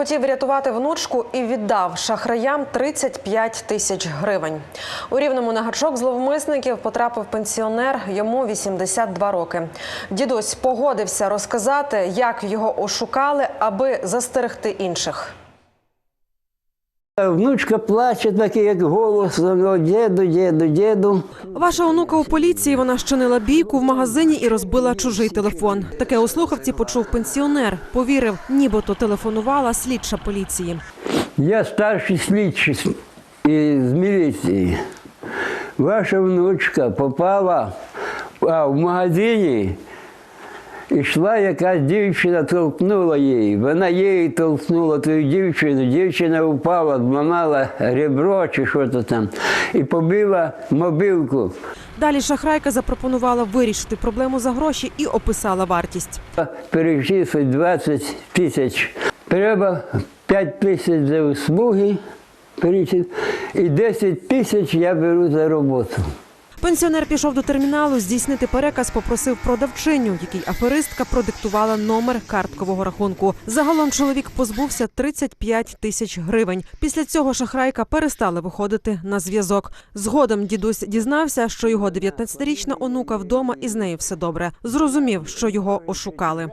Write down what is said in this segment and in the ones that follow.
Хотів врятувати внучку і віддав шахраям 35 тисяч гривень. У рівному на гачок зловмисників потрапив пенсіонер. Йому 82 роки. Дідусь погодився розказати, як його ошукали, аби застерегти інших. Внучка плаче, такий як голос, діду, діду, діду. Ваша онука у поліції. Вона щинила бійку в магазині і розбила чужий телефон. Таке у слухавці почув пенсіонер. Повірив, нібито телефонувала слідча поліції. Я старший слідчий з- міліції. Ваша внучка попала а, в магазині. Ішла якась дівчина, толкнула її. Вона її толкнула ту дівчину. Дівчина впала, зламала ребро чи що то там, і побила мобілку. Далі шахрайка запропонувала вирішити проблему за гроші і описала вартість. Перечислить 20 тисяч. Треба 5 тисяч за услуги і 10 тисяч я беру за роботу. Пенсіонер пішов до терміналу здійснити переказ, попросив продавчиню, який аферистка продиктувала номер карткового рахунку. Загалом чоловік позбувся 35 тисяч гривень. Після цього шахрайка перестала виходити на зв'язок. Згодом дідусь дізнався, що його 19-річна онука вдома і з нею все добре. Зрозумів, що його ошукали.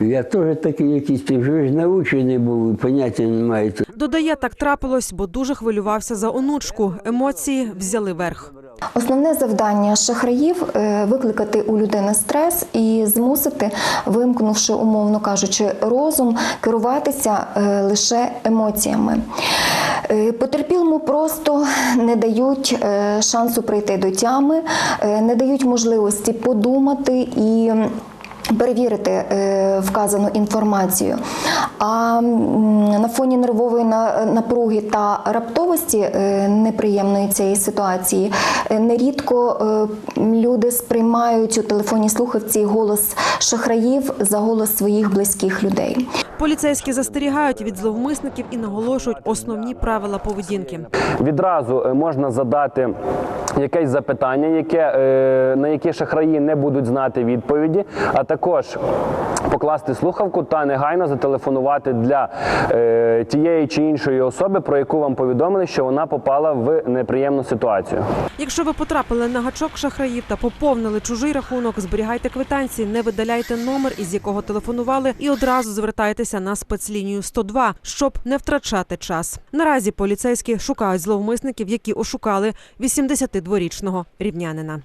Я теж такий якийсь, ти вже ж научений був, поняття не маєте. Додає, так трапилось, бо дуже хвилювався за онучку. Емоції взяли верх. Основне завдання шахраїв е, викликати у людини стрес і змусити, вимкнувши, умовно кажучи, розум, керуватися е, лише емоціями. Е, Потерпілому просто не дають шансу прийти до тями, не дають можливості подумати і. Перевірити е, вказану інформацію. А на фоні нервової на- напруги та раптовості е, неприємної цієї ситуації е, нерідко люди сприймають у телефонній слухавці голос шахраїв за голос своїх близьких людей. Поліцейські застерігають від зловмисників і наголошують основні правила поведінки. Відразу можна задати якесь запитання, яке, е, на яке шахраї не будуть знати відповіді, а також покласти слухавку та негайно зателефонувати для е, тієї чи іншої особи, про яку вам повідомили, що вона попала в неприємну ситуацію. Якщо ви потрапили на гачок шахраїв та поповнили чужий рахунок, зберігайте квитанції, не видаляйте номер, із якого телефонували, і одразу звертайтеся на спецлінію 102, щоб не втрачати час. Наразі поліцейські шукають зловмисників, які ошукали 82-річного рівнянина.